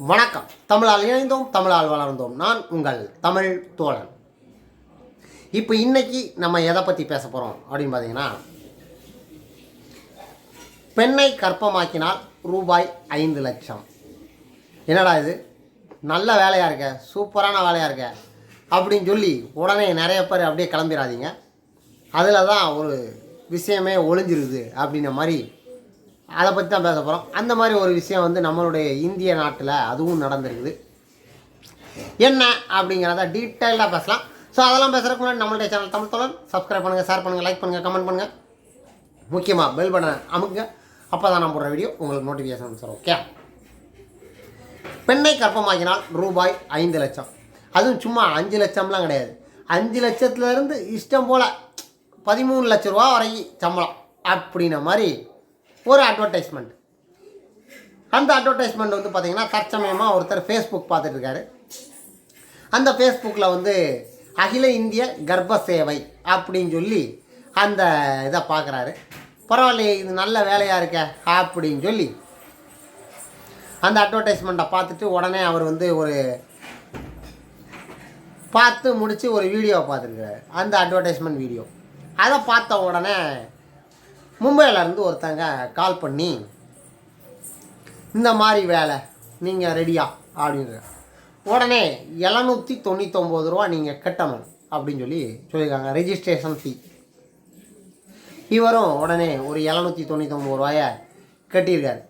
வணக்கம். தமிழால் இணைந்தோம் தமிழால் வளர்ந்தோம். நான் உங்கள் தமிழ் தோழன். இப்போ இன்னைக்கு நம்ம எதை பற்றி பேச போகிறோம் அப்படின்னு பார்த்தீங்கன்னா பெண்ணை கற்பமாக்கினால் ரூபாய் ஐந்து லட்சம். என்னடா இது? நல்ல வேலையாக இருக்க? சூப்பரான வேலையாக இருக்க? அப்படின்னு சொல்லி உடனே நிறைய பேர் அப்படியே கிளம்பிடாதீங்க அதில் தான் ஒரு விஷயமே ஒளிஞ்சிருக்குது அப்படின்ன மாதிரி அதை பற்றி தான் பேச போகிறோம் அந்த மாதிரி ஒரு விஷயம் வந்து நம்மளுடைய இந்திய நாட்டில் அதுவும் நடந்திருக்குது. என்ன அப்படிங்கிறத டீட்டெயிலாக பேசலாம். ஸோ அதெல்லாம் பேசுகிறதுக்கு முன்னாடி நம்மளுடைய சேனல் தமிழ் தோழன் சப்ஸ்கிரைப் பண்ணுங்கள் ஷேர் பண்ணுங்கள் லைக் பண்ணுங்கள் கமெண்ட் பண்ணுங்கள் முக்கியமாக பெல் பட்டனை அமுக்குங்க. அப்போ தான் நான் போடுற வீடியோ உங்களுக்கு நோட்டிஃபிகேஷன் சார் ஓகே பெண்ணை கற்பமாக்கினால் ரூபாய் ஐந்து லட்சம். அதுவும் சும்மா அஞ்சு லட்சம்லாம் கிடையாது. அஞ்சு லட்சத்துலேருந்து இஷ்டம் போல் பதிமூணு லட்ச ரூபா வரைக்கும் சம்பளம். அப்படின்ன மாதிரி ஒரு அட்வர்டைஸ்மெண்ட் அந்த அட்வர்டைஸ்மெண்ட் வந்து பார்த்திங்கன்னா தற்சமயமாக ஒருத்தர் ஃபேஸ்புக் பார்த்துட்ருக்காரு. அந்த ஃபேஸ்புக்கில் வந்து அகில இந்திய கர்ப்ப சேவை அப்படின்னு சொல்லி அந்த இதை பார்க்குறாரு. பரவாயில்லையே இது நல்ல வேலையாக இருக்க அப்படின்னு சொல்லி. அந்த அட்வர்டைஸ்மெண்ட்டை பார்த்துட்டு உடனே அவர் வந்து ஒரு பார்த்து முடித்து ஒரு வீடியோவை பார்த்துருக்காரு. அந்த அட்வர்டைஸ்மெண்ட் வீடியோ அதை பார்த்த உடனே மும்பையிலேருந்து ஒருத்தங்க கால் பண்ணி இந்த மாதிரி வேலை நீங்கள் ரெடியா அப்படின்ற. உடனே எழுநூற்றி தொண்ணூத்தொம்பது ரூபா நீங்கள் கட்டணும் அப்படின்னு சொல்லி சொல்லியிருக்காங்க ரெஜிஸ்ட்ரேஷன் ஃபீ இவரும் உடனே ஒரு எழுநூற்றி தொண்ணூத்தொம்பது ரூபாய கட்டியிருக்காரு.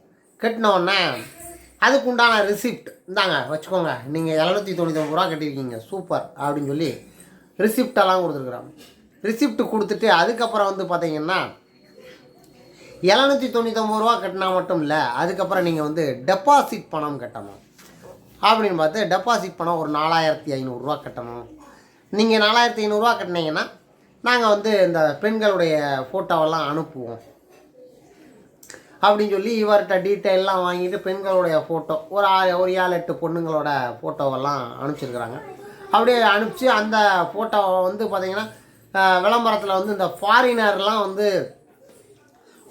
கட்டினோடனே அதுக்குண்டான அதுக்கு உண்டான ரிசிப்ட் இந்தாங்க வச்சுக்கோங்க. நீங்கள் எழுநூற்றி தொண்ணூத்தொம்பது ரூபா கட்டியிருக்கீங்க சூப்பர் அப்படின்னு சொல்லி ரிசிப்டெல்லாம் கொடுத்துருக்குறாங்க. ரிசிப்ட் கொடுத்துட்டு அதுக்கப்புறம் வந்து பார்த்தீங்கன்னா எழுநூற்றி தொண்ணூத்தொம்பது ரூபா கட்டினா மட்டும் இல்லை அதுக்கப்புறம் நீங்கள் வந்து டெபாசிட் பணம் கட்டணும். அப்படின்னு பார்த்து டெபாசிட் பணம் ஒரு நாலாயிரத்தி ஐநூறுரூவா கட்டணும். நீங்கள் நாலாயிரத்தி ஐநூறுரூவா கட்டினீங்கன்னா நாங்கள் வந்து இந்த பெண்களுடைய ஃபோட்டோவெல்லாம் அனுப்புவோம். அப்படின்னு சொல்லி இவர்கிட்ட டீட்டெயிலெலாம் வாங்கிட்டு பெண்களுடைய ஃபோட்டோ ஒரு ஆ ஒரு ஏழு எட்டு பொண்ணுங்களோட ஃபோட்டோவெல்லாம் அனுப்பிச்சிருக்கிறாங்க. அப்படியே அனுப்பிச்சு அந்த ஃபோட்டோவை வந்து பார்த்திங்கன்னா விளம்பரத்தில் வந்து இந்த ஃபாரினர்லாம் வந்து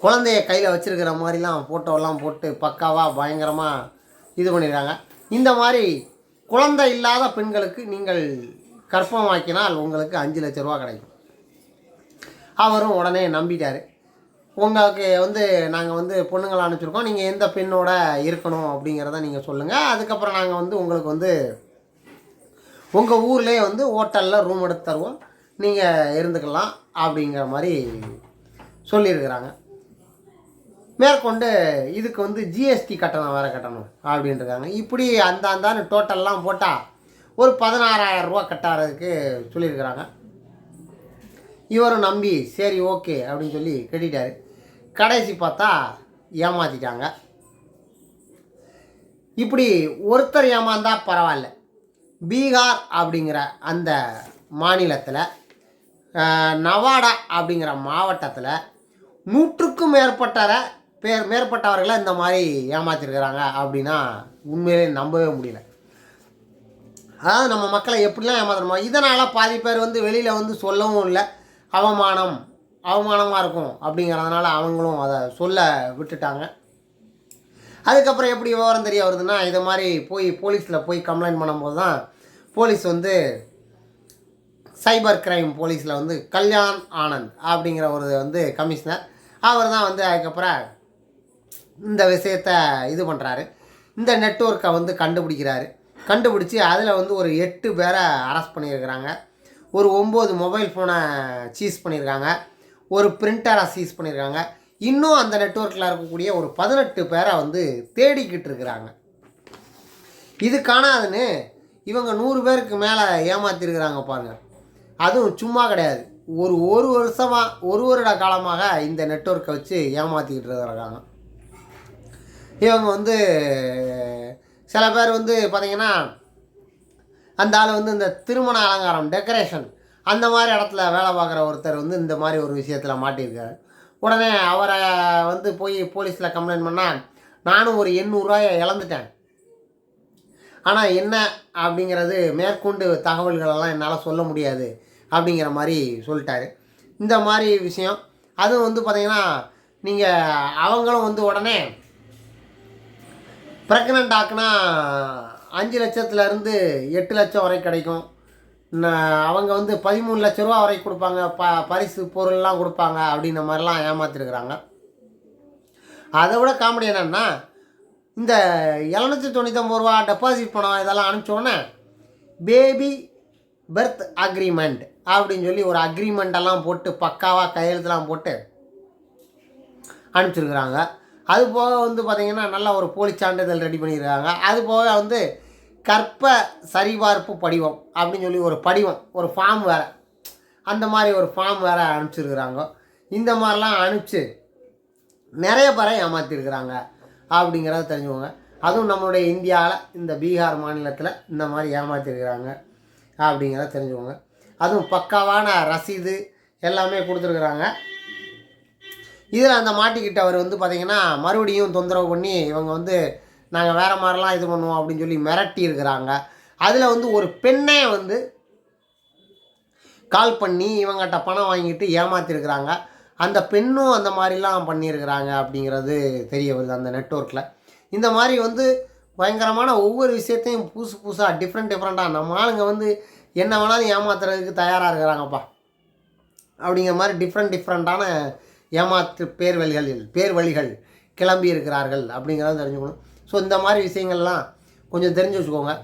குழந்தைய கையில் வச்சுருக்கிற மாதிரிலாம் ஃபோட்டோலாம் போட்டு பக்காவாக பயங்கரமாக இது பண்ணிடுறாங்க. இந்த மாதிரி குழந்தை இல்லாத பெண்களுக்கு நீங்கள் கற்பமாக்கினால் உங்களுக்கு அஞ்சு லட்ச ரூபா கிடைக்கும். அவரும் உடனே நம்பிட்டார். உங்களுக்கு வந்து நாங்கள் வந்து பொண்ணுங்களை அனுப்பிச்சிருக்கோம். நீங்கள் எந்த பெண்ணோட இருக்கணும் அப்படிங்கிறத நீங்கள் சொல்லுங்கள் அதுக்கப்புறம் நாங்கள் வந்து உங்களுக்கு வந்து உங்கள் ஊர்லேயே வந்து ஹோட்டலில் ரூம் எடுத்து தருவோம். நீங்கள் இருந்துக்கலாம் அப்படிங்கிற மாதிரி சொல்லியிருக்கிறாங்க. மேற்கொண்டு இதுக்கு வந்து ஜிஎஸ்டி கட்டணம் வேறு கட்டணும் அப்படின்ட்டுருக்காங்க இப்படி அந்த அந்தான்னு டோட்டல்லாம் போட்டால் ஒரு பதினாறாயிரம் ரூபா கட்டாறதுக்கு சொல்லியிருக்கிறாங்க. இவரும் நம்பி சரி ஓகே அப்படின்னு சொல்லி கட்டிட்டார். கடைசி பார்த்தா ஏமாற்றிட்டாங்க இப்படி ஒருத்தர் ஏமாந்தால் பரவாயில்ல. பீகார் அப்படிங்கிற அந்த மாநிலத்தில் நவாடா அப்படிங்கிற மாவட்டத்தில் நூற்றுக்கும் மேற்பட்டரை பேர் மேற்பட்டவர்களை இந்த மாதிரி ஏமாத்திருக்கிறாங்க அப்படின்னா உண்மையிலே நம்பவே முடியல. அதாவது நம்ம மக்களை எப்படிலாம் ஏமாத்தணுமா இதனால் பாதி பேர் வந்து வெளியில் வந்து சொல்லவும் இல்லை. அவமானம் அவமானமாக இருக்கும் அப்படிங்கிறதுனால அவங்களும் அதை சொல்ல விட்டுட்டாங்க. அதுக்கப்புறம் எப்படி விவரம் தெரிய வருதுன்னா இது மாதிரி போய் போலீஸில் போய் கம்ப்ளைண்ட் பண்ணும்போது தான் போலீஸ் வந்து சைபர் கிரைம் போலீஸில் வந்து கல்யாண் ஆனந்த் அப்படிங்கிற ஒரு வந்து கமிஷனர். அவர் தான் வந்து அதுக்கப்புறம் இந்த விஷயத்தை இது பண்ணுறாரு இந்த நெட்ஒர்க்கை வந்து கண்டுபிடிக்கிறாரு. கண்டுபிடிச்சி அதில் வந்து ஒரு எட்டு பேரை அரெஸ்ட் பண்ணியிருக்கிறாங்க. ஒரு ஒம்பது மொபைல் ஃபோனை சீஸ் பண்ணியிருக்காங்க. ஒரு பிரிண்டரை சீஸ் பண்ணியிருக்காங்க. இன்னும் அந்த நெட்ஒர்க்கில் இருக்கக்கூடிய ஒரு பதினெட்டு பேரை வந்து தேடிக்கிட்டு இருக்கிறாங்க. இது காணாதுன்னு இவங்க நூறு பேருக்கு மேலே ஏமாற்றிருக்கிறாங்க பாருங்கள் அதுவும் சும்மா கிடையாது. ஒரு ஒரு வருஷமாக ஒரு வருட காலமாக இந்த நெட்ஒர்க்கை வச்சு ஏமாற்றிக்கிட்டு இருக்கிறாங்க. இவங்க வந்து சில பேர் வந்து பார்த்திங்கன்னா அந்த ஆள் வந்து இந்த திருமண அலங்காரம் டெக்கரேஷன் அந்த மாதிரி இடத்துல வேலை பார்க்குற ஒருத்தர் வந்து இந்த மாதிரி ஒரு விஷயத்தில் மாட்டியிருக்காரு. உடனே அவரை வந்து போய் போலீஸில் கம்ப்ளைண்ட் பண்ணால் நானும் ஒரு எண்ணூறுரூவாயை இழந்துட்டேன். ஆனால் என்ன அப்படிங்கிறது மேற்கொண்டு தகவல்களெல்லாம் என்னால் சொல்ல முடியாது அப்படிங்கிற மாதிரி சொல்லிட்டாரு. இந்த மாதிரி விஷயம். அதுவும் வந்து பார்த்திங்கன்னா நீங்கள் அவங்களும் வந்து உடனே ப்ரெக்னென்ட் ஆக்குனா அஞ்சு லட்சத்துலேருந்து எட்டு லட்சம் வரை கிடைக்கும். அவங்க வந்து பதிமூணு லட்ச ரூபா வரை கொடுப்பாங்க. ப பரிசு பொருள்லாம் கொடுப்பாங்க அப்படின்ற மாதிரிலாம் ஏமாத்திருக்கிறாங்க. அதை விட காமெடி என்னென்னா இந்த எழுநூற்றி தொண்ணூற்றம்பது ரூபா டெபாசிட் பணம் இதெல்லாம் அனுப்பிச்சோன்னே பேபி பர்த் அக்ரிமெண்ட் அப்படின்னு சொல்லி ஒரு அக்ரிமெண்ட்டெல்லாம் போட்டு பக்காவாக கையெழுத்துலாம் போட்டு அனுப்பிச்சிருக்கிறாங்க. அது போக வந்து பார்த்திங்கன்னா நல்ல ஒரு போலி சான்றிதழ் ரெடி பண்ணியிருக்காங்க. அது போக வந்து கற்ப சரிபார்ப்பு படிவம் அப்படின்னு சொல்லி ஒரு படிவம் ஒரு ஃபார்ம் வேறு. அந்த மாதிரி ஒரு ஃபார்ம் வேறு அனுப்பிச்சிருக்கிறாங்க. இந்த மாதிரிலாம் அனுப்பிச்சு நிறைய பேரை ஏமாற்றிருக்கிறாங்க அப்படிங்கிறத தெரிஞ்சுக்கோங்க. அதுவும் நம்மளுடைய இந்தியாவில் இந்த பீகார் மாநிலத்தில் இந்த மாதிரி ஏமாற்றிருக்கிறாங்க அப்படிங்கிறத தெரிஞ்சுக்கோங்க. அதுவும் பக்காவான ரசீது எல்லாமே கொடுத்துருக்குறாங்க. இதில் அந்த மாட்டிக்கிட்டவர் வந்து பார்த்திங்கன்னா மறுபடியும் தொந்தரவு பண்ணி இவங்க வந்து நாங்கள் வேறு மாதிரிலாம் இது பண்ணுவோம் அப்படின்னு சொல்லி மிரட்டி இருக்கிறாங்க. அதில் வந்து ஒரு பெண்ணே வந்து கால் பண்ணி இவங்ககிட்ட பணம் வாங்கிட்டு ஏமாத்திருக்கிறாங்க. அந்த பெண்ணும் அந்த மாதிரிலாம் பண்ணியிருக்கிறாங்க அப்படிங்கிறது தெரிய வருது அந்த நெட்ஒர்க்கில் இந்த மாதிரி வந்து பயங்கரமான ஒவ்வொரு விஷயத்தையும் புதுசு புதுசாக டிஃப்ரெண்ட் டிஃப்ரெண்ட்டாக நம்ம ஆளுங்க வந்து என்ன வேணாலும் ஏமாத்துறதுக்கு தயாராக இருக்கிறாங்கப்பா. அப்படிங்கிற மாதிரி டிஃப்ரெண்ட் டிஃப்ரெண்ட்டான ஏமாற்று பேர் பேர்வழிகள் பேர் வழிகள் கிளம்பி இருக்கிறார்கள் அப்படிங்கிறத தெரிஞ்சுக்கணும். ஸோ இந்த மாதிரி விஷயங்கள்லாம் கொஞ்சம் தெரிஞ்சு வச்சுக்கோங்க.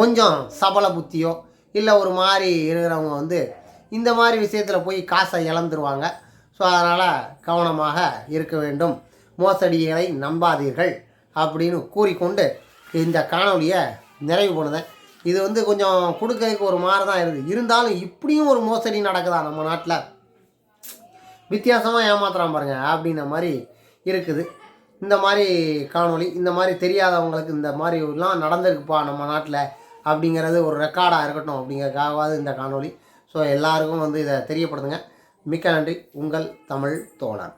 கொஞ்சம் சபல புத்தியோ இல்லை ஒரு மாதிரி இருக்கிறவங்க வந்து இந்த மாதிரி விஷயத்தில் போய் காசை இழந்துருவாங்க. ஸோ அதனால் கவனமாக இருக்க வேண்டும். மோசடிகளை நம்பாதீர்கள் அப்படின்னு கூறிக்கொண்டு இந்த காணொலியை நிறைவு பண்ணுதேன். இது வந்து கொஞ்சம் கொடுக்கறதுக்கு ஒரு மாதிரி தான் இருக்குது. இருந்தாலும் இப்படியும் ஒரு மோசடி நடக்குதா நம்ம நாட்டில்? வித்தியாசமாக ஏமாத்துறான் பாருங்க அப்படின்ன மாதிரி இருக்குது. இந்த மாதிரி காணொளி இந்த மாதிரி தெரியாதவங்களுக்கு இந்த மாதிரிலாம் நடந்திருக்குப்பா நம்ம நாட்டில் அப்படிங்கிறது ஒரு ரெக்கார்டாக இருக்கட்டும் அப்படிங்கிறதுக்காகவாது இந்த காணொலி ஸோ எல்லாருக்கும் வந்து இதை தெரியப்படுத்துங்க. மிக்க நன்றி. உங்கள் தமிழ் தோழன்.